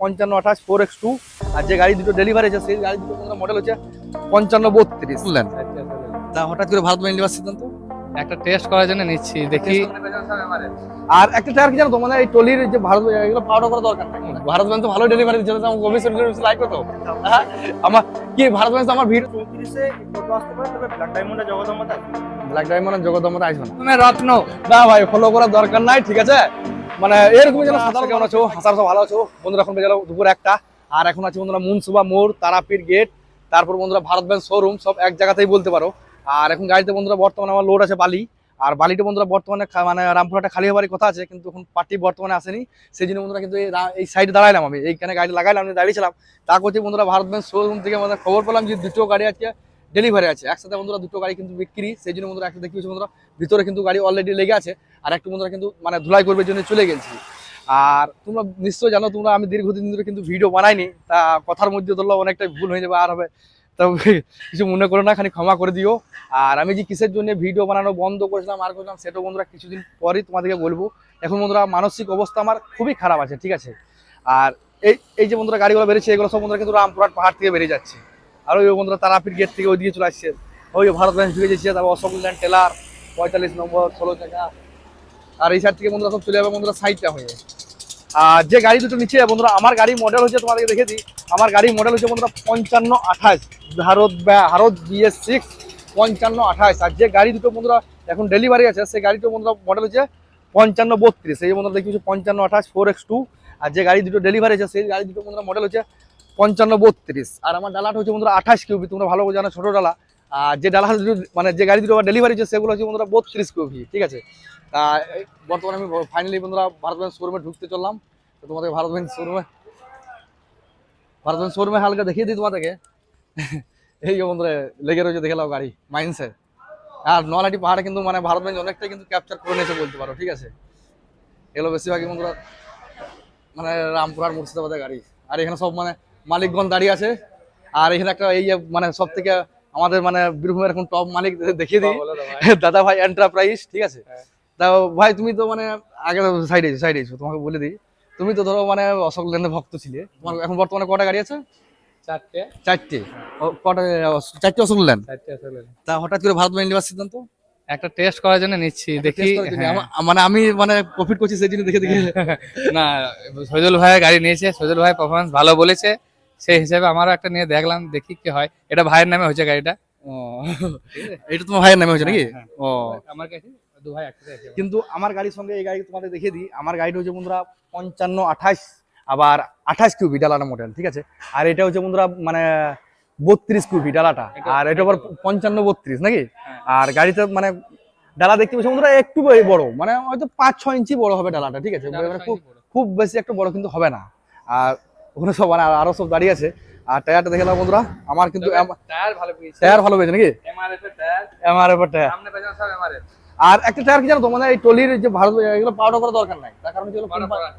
পঞ্চান্ন আঠাশ four x two আর যে গাড়ি দুটো ডেলিভারি আছে সেই গাড়ি দুটো মডেল হচ্ছে পঞ্চান্ন বত্রিশ। বুঝলেন? তা হঠাৎ করে ভারত বাহিনী নেওয়ার সিদ্ধান্ত? একটা টেস্ট করার জন্য নিচ্ছি দেখি। আর একটা টায়ার কি জানো তো মানে এই টলির যে ভারত এগুলো পাউডার করা দরকার ভারত ব্যাংক তো ভালো ডেলিভারি দিচ্ছে তো আমার কমিশন লাইক তো হ্যাঁ? আমার কি ভারত ব্যাংক আমার ভিড়? চৌত্রিশে টোটো আসতে পারে তবে ব্ল্যাক ডায়মন্ডে জগদম্বাতে ব্ল্যাক ডায়মন্ড জগদম্মতে আসবে না। তুমি রত্ন না ভাই ফলো করার দরকার নাই ঠিক আছে? মানে এরকম যেন কেমন আছো হাসার সব ভালো আছো। বন্ধুরা, এখন বেজে দুপুর একটা। আর এখন আছে বন্ধুরা মুনসুবা মোড়, তারাপীঠ গেট তারপর বন্ধুরা ভারত ব্যাংক শোরুম সব এক জায়গাতেই বলতে পারো। আর এখন গাড়িতে বন্ধুরা বর্তমানে আমার লোড আছে বালি। আর বালিটা বন্ধুরা বর্তমানে মানে রামপুরহাটে খালি হওয়ারই কথা আছে, কিন্তু এখন পার্টি বর্তমানে আসেনি। সেই জন্য বন্ধুরা কিন্তু এই সাইডে দাঁড়াইলাম আমি। এইখানে গাড়ি লাগাইলাম, আমি দাঁড়িয়েছিলাম তা করছি বন্ধুরা ভারত ব্যাংক শোরুম থেকে আমাদের খবর পেলাম যে দুটো গাড়ি আজকে ডেলিভারি আছে। একসাথে বন্ধুরা দুটো গাড়ি কিন্তু বিক্রি, সেই জন্য বন্ধুরা একসাথে দেখি বন্ধুরা। ভিতরে কিন্তু গাড়ি অলরেডি লেগে আছে, আর একটু বন্ধুরা কিন্তু মানে ধুলাই করবার জন্য চলে গেছি। আর তোমরা নিশ্চয়ই জানো, তোমরা আমি দীর্ঘদিন ধরে কিন্তু ভিডিও বানাইনি, তা কথার মধ্যে ধরলো অনেকটা ভুল হয়ে যাবে, আর হবে। তবে কিছু মনে করো না খালি ক্ষমা করে দিও। আর আমি যে কিসের জন্য ভিডিও বানানো বন্ধ করেছিলাম, আর করেছিলাম সেটাও বন্ধুরা কিছুদিন পরেই তোমাদেরকে বলব। এখন বন্ধুরা মানসিক অবস্থা আমার খুবই খারাপ আছে, ঠিক আছে? আর এই এই যে বন্ধুরা গাড়িগুলো বেরিয়েছে, এগুলো সব বন্ধুরা কিন্তু রামপুরহাট পাহাড় থেকে বেরিয়ে যাচ্ছে। আর ওই বন্ধুরা তারাপীঠ গেট থেকে ওইদিকে চলে আসছে। ওই ভারত ব্যাংক ঢুকে যাচ্ছে তারপর অশোক ল্যান্ড টেলার, পঁয়তাল্লিশ নম্বর, ষোলো টাকা আর এই সাইড থেকে বন্ধুরা সব চলে যাবে বন্ধুরা সাইডটা হয়ে। আর যে গাড়ি দুটো নিচ্ছে, বন্ধুরা আমার গাড়ি মডেল হচ্ছে, তোমাদেরকে দেখে দিই আমার গাড়ি মডেল হচ্ছে বন্ধুরা পঞ্চান্ন আঠাশ, ভারত ভারত বিএস সিক্স পঞ্চান্ন আঠাশ। আর যে গাড়ি দুটো বন্ধুরা এখন ডেলিভারি আছে, সেই গাড়িটা বন্ধুরা মডেল হচ্ছে পঞ্চান্ন বত্রিশ। এই বন্ধুরা দেখি হচ্ছে পঞ্চান্ন আঠাশ ফোর এক্স টু আর যে গাড়ি দুটো ডেলিভারি আছে, সেই গাড়ি দুটো বন্ধুরা মডেল হচ্ছে পঞ্চান্ন, বত্রিশ। আর আমার ডালাটা হচ্ছে বন্ধুরা আঠাশ কিউবি, তোমরা ভালো জানো ছোটো ডালা। আর যে ডালা মানে যে গাড়ি দুটো ডেলিভারি আছে সেগুলো হচ্ছে বন্ধুরা বত্রিশ কিউবি, ঠিক আছে? বর্তমানে আমি ফাইনালি বন্ধুরা ভারত ব্যাংক শোরুমে ঢুকতে চললাম। তো তোমাদের ভারত ব্যাংক শোরুমে ভারত ব্যাংক শোরুমে হালকা দেখিয়ে দিই তোমাদেরকে। এই যে বন্ধুরা, লেগে রয়েছে, দেখে নাও গাড়ি মাইন্সে আর নলাটি পাহাড়ে কিন্তু মানে ভারত ব্যাংক অনেকটাই কিন্তু ক্যাপচার করে নিয়েছে বলতে পারো, ঠিক আছে? এগুলো বেশিরভাগই বন্ধুরা মানে রামপুরহাট, মুর্শিদাবাদের গাড়ি। আর এখানে সব মানে মালিকগণ দাঁড়িয়ে আছে। আর এখানে একটা এই মানে সব থেকে আমাদের মানে বীরভূমের এখন টপ মালিক দেখিয়ে দিই। দাদা ভাই এন্টারপ্রাইজ ঠিক আছে? তা ভাই তুমি তো মানে আগে সাইডে সাইডে তোমাকে বলে দিই। তুমি তো ধরো মানে অশোক লেনের ভক্ত ছিলে। তোমার এখন বর্তমানে কটা গাড়ি আছে? চারটে। চারটে। কটা চারটে অশোক লেন? তা হঠাৎ করে ভারত বাহিনী নেওয়ার সিদ্ধান্ত? একটা টেস্ট করার জন্য নিচ্ছি দেখি? হ্যাঁ। মানে আমি মানে প্রফিট করছি সেই জন্য দেখে দেখে। না সজল ভাই গাড়ি নিয়েছে সজল ভাই পারফরমেন্স ভালো বলেছে। সেই হিসাবে আমারও একটা নিয়ে দেখলাম দেখি কি হয়। এটা ভাইয়ের নামে হয়েছে গাড়িটা। ও, এটা তোমার ভাইয়ের নামে হয়েছে নাকি? হ্যাঁ। ও। আমার কাছে দু ভাই একসাথে কিন্তু আমার গাড়ির সঙ্গে এই গাড়ি তোমাদের দেখিয়ে দিই। আমার গাড়িটা হচ্ছে বন্ধুরা পঞ্চান্ন আঠাশ আবার আঠাশ কিউবি ডালাটা মডেল ঠিক আছে? আর এটা হচ্ছে বন্ধুরা মানে বত্রিশ কিউবি ডালাটা আর এটা আবার পঞ্চান্ন বত্রিশ নাকি? হ্যাঁ। আর গাড়িতে মানে ডালা দেখতে পাচ্ছি বন্ধুরা একটু বড় মানে হয়তো পাঁচ ছ ইঞ্চি বড় হবে ডালাটা ঠিক আছে? মানে খুব খুব বেশি একটু বড় কিন্তু হবে না। আর ওখানে সব মানে আরও সব দাঁড়িয়ে আছে। আর টায়ারটা দেখে নাও বন্ধুরা আমার কিন্তু টায়ার ভালো পেয়েছে। টায়ার ভালো পেয়েছে নাকি? এমআরএফ এর টায়ার। আমার এবার টায়ার। সামনে পেছনে সব এমআরএফ আর একটা টায়ার কি জানো তো মানে এই টলির যে ভারত এগুলো পাউডার করা দরকার নাই। তার কারণ যেগুলো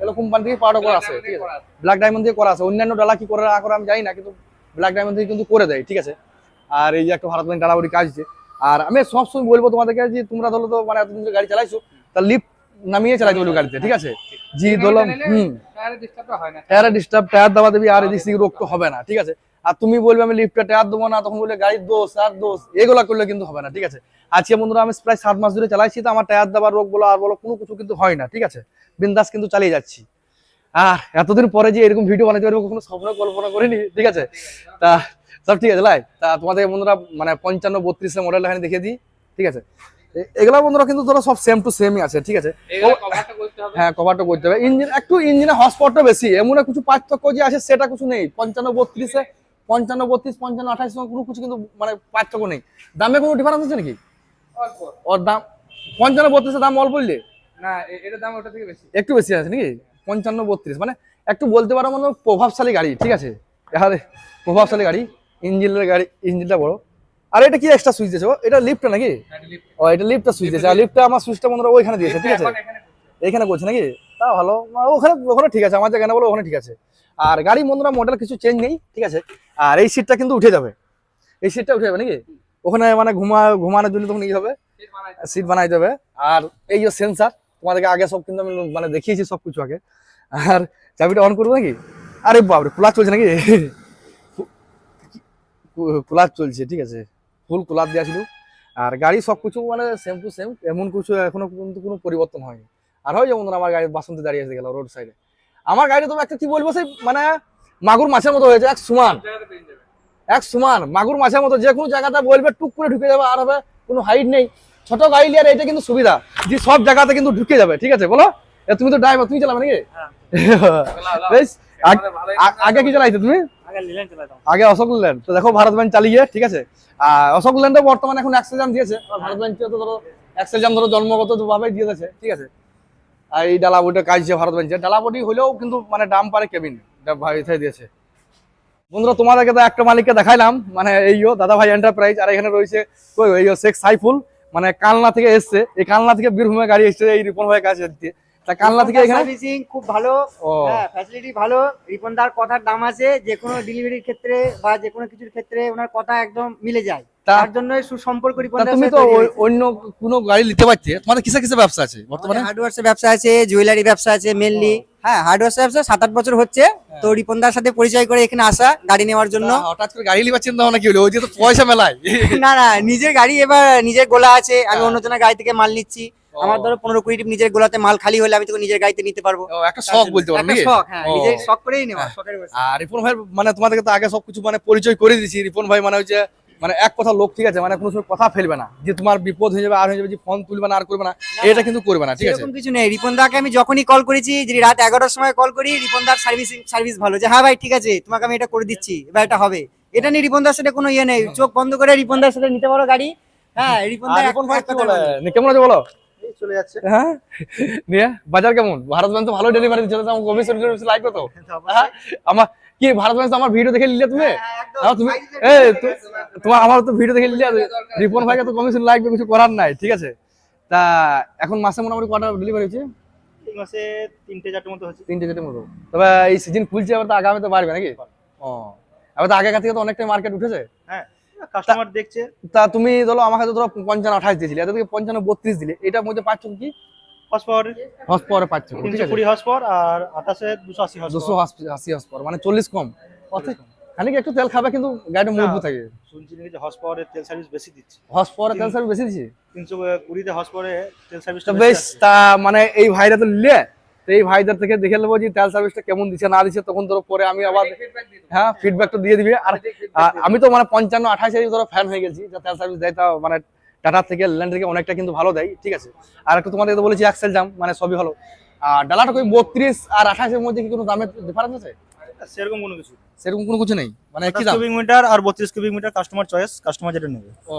এগুলো কোম্পানি থেকে পাউডার করা আছে ঠিক আছে? ব্ল্যাক ডায়মন্ড দিয়ে করা আছে। অন্যান্য ডালা কি করে না করে আমি জানি না কিন্তু ব্ল্যাক ডায়মন্ড দিয়ে কিন্তু করে দেয় ঠিক আছে? আর এই যে একটা ভারত ব্যাংক ডালাবড়ি কাজ আছে আর আমি সবসময় বলব তোমাদেরকে যে তোমরা ধরো তো মানে এতদিন গাড়ি চালাইছো তা লিফট নামিয়ে চালাইতে বলব গাড়িতে ঠিক আছে? জি ধরলাম হুম। টায়ারে ডিস্টার্ব টায়ার দেওয়া দেবি আর এদিক রোগ তো হবে না ঠিক আছে? আর তুমি বলবে আমি লিফটে টায়ার দেবো না তখন বললে গাড়ির দোষ আর দোষ এগুলো করলে কিন্তু হবে না ঠিক আছে? আজকে বন্ধুরা আমি প্রায় সাত মাস ধরে চালাইছি তো আমার টায়ার দেওয়ার রোগ বলো আর বলো কোনো কিছু কিন্তু হয় না ঠিক আছে? বিন্দাস কিন্তু চালিয়ে যাচ্ছি। আর এতদিন পরে যে এরকম ভিডিও বানাতে পারব কখনো স্বপ্ন কল্পনা করিনি ঠিক আছে? তা সব ঠিক আছে লাই? তা তোমাদের বন্ধুরা মানে পঞ্চান্ন বত্রিশের মডেল এখানে দেখিয়ে দিই ঠিক আছে? এগুলা বন্ধুরা কিন্তু ধরো সব সেম টু সেমই আছে ঠিক আছে? হ্যাঁ কভারটা করতে হবে। ইঞ্জিন একটু ইঞ্জিনে হসপটটা বেশি। এমন কিছু পার্থক্য যে আছে সেটা কিছু নেই। পঞ্চান্ন বত্রিশে পঞ্চান্ন বত্রিশ পঞ্চান্ন আঠাশ কোনো কিছু কিন্তু মানে পার্থক্য নেই। দামে কোনো ডিফারেন্স আছে নাকি? ওর দাম পঞ্চান্ন বত্রিশের দাম অল্প বললে? না এ- এটার দাম ওটা থেকে বেশি। একটু বেশি আছে নাকি? পঞ্চান্ন বত্রিশ। মানে একটু বলতে পারো মানে প্রভাবশালী গাড়ি ঠিক আছে? আরে প্রভাবশালী গাড়ি ইঞ্জিনের গাড়ি ইঞ্জিনটা বড়। আর এটা কি এক্সট্রা সুইচ দিয়েছে এটা লিফটটা নাকি? ও এটা লিফটটা সুইচ দিয়েছে। আর লিফটটা আমার সুইচটা বন্ধুরা ওইখানে দিয়েছে ঠিক আছে? এখন করছে নাকি? তা ভালো। ওখানে ওখানে ঠিক আছে। আমার যেখানে বলো ওখানে ঠিক আছে। আর গাড়ি বন্ধুরা মডেল কিছু চেঞ্জ নেই ঠিক আছে? আর এই সিটটা কিন্তু উঠে যাবে। এই সিটটা উঠে যাবে নাকি? ওখানে মানে ঘুমা ঘুমানোর জন্য তখন ই হবে। সিট বানাই দেবে আর এই যে সেন্সার তোমাদেরকে আগে সব কিন্তু আমি মানে দেখিয়েছি সব কিছু আগে। আর চাবিটা অন করব নাকি? আরে বাবরে কুলার চলছে নাকি? কুলার চলছে ঠিক আছে। ফুল কুলার দেওয়া ছিল আর গাড়ি সব কিছু মানে সেম টু সেম এমন কিছু এখনও কিন্তু কোনো পরিবর্তন হয়নি। আর হয় যেমন আমার গাড়ি বাসন্তী দাঁড়িয়ে এসে গেল রোড সাইডে আমার গাড়ি তবে একটা কি বলব সেই মানে মাগুর মাছের মতো হয়েছে এক সমান। এক সমান মাগুর মাছের মতো। যে কোনো জায়গাতে বলবে টুক করে ঢুকে যাবে আর হবে কোনো হাইট নেই। ছোট গাড়ি নিয়ে এটা কিন্তু সুবিধা যে সব জায়গাতে কিন্তু ঢুকে যাবে ঠিক আছে? বলো? তুমি তো ড্রাইভার তুমি চালাবে নাকি? বেশ আগে কি চালাইছো তুমি? আগে অশোক ল্যান্ড তো দেখো ভারত ব্যাংক চালিয়ে, ঠিক আছে? আর অশোক ল্যান্ডে বর্তমানে এখন এক্সেজাম দিয়েছে। ভারত ব্যাংক তো ধরো এক্সেজাম ধরো জন্মগত ভাবে দিয়ে দিয়েছে, ঠিক আছে? আর এই ডালা বইটা কাজ দিয়েছে ভারত ব্যাংকের ডালা বডি হলেও কিন্তু মানে দাম পারে কেবিন ভাই দিয়েছে। বন্ধুরা, তোমাদেরকে তো একটা মালিককে দেখাইলাম মানে এইও দাদা ভাই এন্টারপ্রাইজ আর এখানে রয়েছে ওই শেখ সাইফুল মানে কালনা থেকে এসছে। এই কালনা থেকে বীরভূমে গাড়ি এসছে, এই রিপন ভাইয়ের কাছে তা কালনা থেকে এখানে? সার্ভিসিং খুব ভালো। হ্যাঁ ফ্যাসিলিটি ভালো। রিপনদার কথার দাম আছে যে কোনো ডেলিভারির ক্ষেত্রে বা যে কোনো কিছুর ক্ষেত্রে ওনার কথা একদম মিলে যায়। তার জন্য সুসম্পর্ক তা রিপনদার তুমি তো অন্য কোনো গাড়ি নিতে তোমাদের কিসে কিসে ব্যবসা আছে বর্তমানে? ব্যবসা আছে জুয়েলারি ব্যবসা আছে মেনলি হ্যাঁ হার্ডওয়ার্স ব্যবসা সাত আট বছর হচ্ছে। তো রিপনদার সাথে পরিচয় করে এখানে আসা গাড়ি নেওয়ার জন্য। হঠাৎ করে গাড়ি লিবার চিন্তা ভাবনা কি হলো? ওই যে তো পয়সা মেলায়। না না নিজের গাড়ি এবার নিজের গোলা আছে। আমি হ্যাঁ। অন্যজনের গাড়ি থেকে মাল নিচ্ছি। আমার ধরো পনেরো কুড়ি টিপ নিজের গোলাতে মাল খালি হলে আমি তো নিজের গাড়িতে নিতে পারব। একটা শখ বলতে পারো একটা নাকি? শখ হ্যাঁ নিজের শখ করেই নেওয়া হ্যাঁ। শখের আর রিপন ভাই মানে তোমাদেরকে তো আগে সবকিছু মানে পরিচয় করে দিয়েছি। রিপন ভাই মানে হচ্ছে মানে এক কথা লোক ঠিক আছে? মানে কোনো সময় কথা ফেলবে না। যে তোমার বিপদ হয়ে যাবে আর হয়ে যাবে যে ফোন তুলবে না আর করবে না এটা কিন্তু করবে না ঠিক আছে? কিছু নেই। রিপন দাকে আমি যখনই কল করেছি যদি রাত এগারোটার সময় কল করি রিপন দার সার্ভিসিং সার্ভিস ভালো। যে হ্যাঁ ভাই ঠিক আছে তোমাকে আমি এটা করে দিচ্ছি এবার এটা হবে। এটা নিয়ে রিপন দার সাথে কোনো ইয়ে নেই। চোখ বন্ধ করে রিপন দার সাথে নিতে পারো গাড়ি। হ্যাঁ রিপন দা রিপন ভাই কেমন আছে বলো? চলে যাচ্ছে। হ্যাঁ? নিয়ে বাজার কেমন? ভারত তো ভালো ডেলিভারি দিচ্ছে আমার কমিশন লাগবে তো। আমার কি ভারত তো আমার ভিডিও দেখে নিলে তুমি? তুমি তোমার। আমার তো ভিডিও দেখে নিলে রিপন ভাইকে তো কমিশন লাগবে কিছু করার নাই ঠিক আছে? তা এখন মাসে মোটামুটি কটা ডেলিভারি হচ্ছে মাসে তিনটে চারটে মতো হচ্ছে তিনটে চারটে মতো। তবে এই সিজন খুলছে তো আগামী তো বাড়বে নাকি? ও এবার তো আগেকার থেকে তো অনেকটাই মার্কেট উঠেছে। হ্যাঁ। কাস্টমার দেখছে। তা তুমি ধরো আমাকে তো ধরো পঞ্চান্ন আঠাশ দিয়েছিলে এত থেকে পঞ্চান্ন বত্রিশ দিলে এটার মধ্যে পাচ্ছ কি? হর্স পাওয়ারে পাচ্ছ তিনশো কুড়ি হর্স পাওয়ার আর আঠাশে দুশো আশি হর্স দুশো আশি পাওয়ার মানে চল্লিশ কম। অর্থাৎ খানিক একটু তেল খাবে কিন্তু গাড়িটা মজবুত থাকে। শুনছি নাকি যে হর্স পাওয়ারের তেল সার্ভিস বেশি দিচ্ছে। হস পাওয়ারে তেল সার্ভিস বেশি দিচ্ছে? তিনশো কুড়িতে হর্স পাওয়ারে তেল সার্ভিসটা বেশ তা মানে এই ভাইরা তো নিলে তো এই ভাইদের থেকে দেখে নেব যে তেল সার্ভিসটা কেমন দিচ্ছে না দিচ্ছে তখন ধরো পরে আমি আবার হ্যাঁ ফিডব্যাকটা দিয়ে দিবি। আর আমি তো মানে পঞ্চান্ন আঠাশে ধরো ফ্যান হয়ে গেছি যে তেল সার্ভিস দেয় তা মানে টাটা থেকে ল্যান্ড থেকে অনেকটা কিন্তু ভালো দেয় ঠিক আছে? আর একটু তোমাদের তো বলেছি এক্সেল জাম মানে সবই ভালো। আর ডালাটা কই বত্রিশ আর আঠাশের মধ্যে কি কোনো দামের ডিফারেন্স আছে? সেরকম কোনো কিছু। সেরকম কোনো কিছু নেই? মানে কি দাম? কিউবিক মিটার আর বত্রিশ cubic metre customer choice customer যেটা নেবে। ও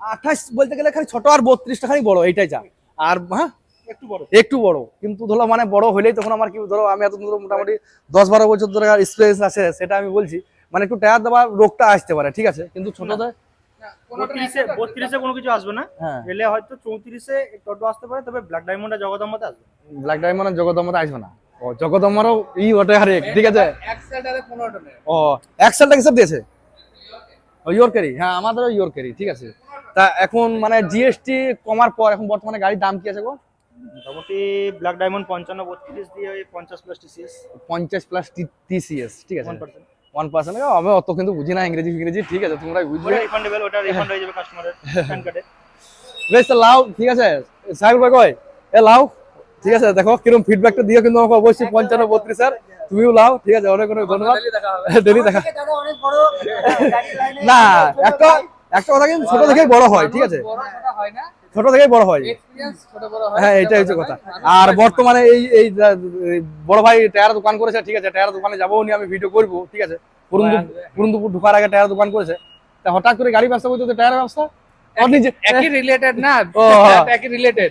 আঠাশ বলতে গেলে খালি ছোট আর বত্রিশটা খালি বড় এইটাই যা। আর হ্যাঁ? একটু বড়। কিন্তু ধরো মানে বড় হলেই তখন আমার কি ধরো আমি এত ধরো মোটামুটি দশ বারো বছর ধরে এক্সপিরিয়েন্স আছে সেটা আমি বলছি। মানে একটু টায়ার দেওয়া রোগটা আসতে পারে ঠিক আছে? কিন্তু ছোটতে বত্রিশে কোনো কিছু আসবে না। এলে হয়তো চৌত্রিশে টোটো আসতে পারে তবে ব্ল্যাক ডায়মন্ডটা জগদম্বাতে আসবে। ব্ল্যাক ডায়মন্ড জগদম্বতে আসবে না। ও জগদম্বরও ই ওটা হারে ঠিক আছে? ও এক্সেলটা কিসব দিয়েছে? ও ইয়োর হ্যাঁ আমাদেরও ইয়োর ঠিক আছে? তা এখন মানে জিএসটি কমার পর এখন বর্তমানে গাড়ির দাম কি আছে গো? মোটামুটি ব্ল্যাক ডায়মন্ড পঞ্চান্ন বত্রিশ দিয়ে ওই পঞ্চাশ প্লাস টিসিএস পঞ্চাশ প্লাস টিসিএস ঠিক আছে। ওয়ান পার্সেন্ট আমি অত কিন্তু বুঝি না ইংরেজি ইংরেজি ঠিক আছে তোমরা বুঝবে। রিফান্ডেবল ওটা রিফান্ড হয়ে যাবে কাস্টমারের প্যান কার্ডে বেশ লাও ঠিক আছে। সাহেব ভাই কয়? এ লাও ঠিক আছে দেখো কীরকম ফিডব্যাকটা দিও কিন্তু আমাকে অবশ্যই পঞ্চান্ন বত্রিশ স্যার তুমিও লাও ঠিক আছে অনেক অনেক ধন্যবাদ। ডেলি দেখা। দাদা অনেক বড় গাড়ি লাইনে না একটা একটা কথা কিন্তু ছোট থেকেই বড় হয় ঠিক আছে। ছোট থেকেই বড় হয়। হ্যাঁ। এটাই হচ্ছে কথা। আর বর্তমানে এই এই বড় ভাই টায়ার দোকান করেছে ঠিক আছে টায়ার দোকানে যাব নি আমি ভিডিও করব ঠিক আছে। পুরন্দুপুর পুরন্দুপুর ঢোকার আগে টায়ার দোকান করেছে। তা হঠাৎ করে গাড়ি ব্যবসা করতে টায়ার ব্যবসা হ্যাঁ। একই রিলেটেড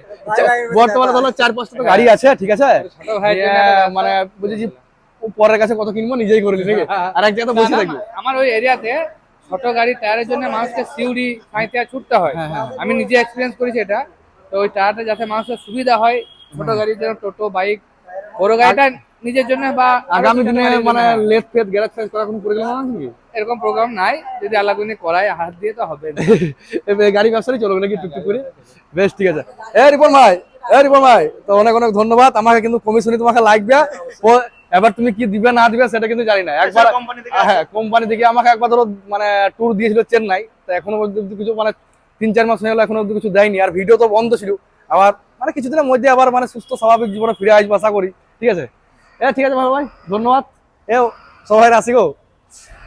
বর্তমানে ধরো চার পাঁচটা তো গাড়ি আছে ঠিক আছে? ছোট ভাই নিয়ে মানে বুঝেছি পরের কাছে কত কিনবো নিজেই করে নিবি আর এক জায়গায় বসে থাকবি। আমার ওই এরিয়াতে ছোট গাড়ি টায়ারের জন্য মানুষকে সিউড়ি সাঁইতে ছুটতে হয়। হ্যাঁ, হ্যাঁ। আমি নিজে এক্সপিরিয়েন্স করেছি এটা। তো ওই টায়ারটা যাতে মানুষের সুবিধা হয় ছোট গাড়ির জন্য টোটো বাইক বড় গাড়িটা নিজের জন্য বা আগামী দিনে মানে হয়। লেট ফেট গ্যারেজ ফেজ করার কোনো পরিকল্পনা আছে কি এরকম প্রোগ্রাম নাই। যদি আল্লাহ কোনি করায় হাত দিয়ে তো হবে। এই গাড়ি ব্যবসায় চলবে নাকি টুকটুক করে? বেশ ঠিক আছে। এ রিপন ভাই এ রিপন ভাই তো অনেক অনেক ধন্যবাদ। আমাকে কিন্তু কমিশনে তোমাকে লাগবে এবার তুমি কি দিবে না দিবে সেটা কিন্তু জানি না। একবার কোম্পানি হ্যাঁ কোম্পানি থেকে আমাকে একবার ধরো মানে ট্যুর দিয়েছিল চেন্নাই। তো এখনও পর্যন্ত কিছু মানে তিন চার মাস হয়ে গেলো এখনও অব্দি কিছু দেয়নি। আর ভিডিও তো বন্ধ ছিল। আবার মানে কিছুদিনের মধ্যে আবার মানে সুস্থ স্বাভাবিক জীবনে ফিরে আসব আশা করি। ঠিক আছে? এ ঠিক আছে ভালো ভাই ধন্যবাদ। এ সবাই আসি গো?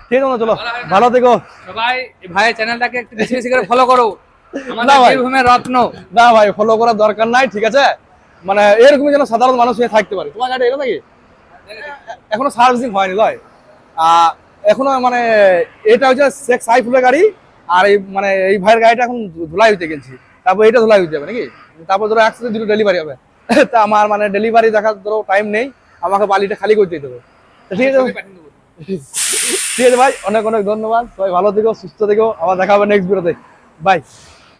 ঠিক আছে চলো ভালো থেকো। সবাই এই ভাইয়ের চ্যানেলটাকে একটু বেশি বেশি করে ফলো করো। না আমাদের ভাই। রত্ন। না ভাই ফলো করার দরকার নাই ঠিক আছে? মানে এরকমই যেন সাধারণ মানুষ হয়ে থাকতে পারে। তোমার গাড়ি এলো নাকি? এখনও সার্ভিসিং হয়নি, লয়। এখনও মানে এটা হচ্ছে শেখ সাইফুলের গাড়ি, আর এই মানে এই ভাইয়ের গাড়িটা এখন ধুলাই হইতে গেছি। তারপর এটা ধুলাই হয়ে যাবে নাকি? তারপর ধরো একসাথে দুটো ডেলিভারি হবে। তা আমার মানে ডেলিভারি দেখার ধরো টাইম নেই, আমাকে বালিটা খালি করে দিতে হবে। ঠিক আছে। ঠিক আছে ভাই, অনেক অনেক ধন্যবাদ। সবাই ভালো থেকো, সুস্থ থেকো। আবার দেখা হবে নেক্সট ভিডিওতে বাই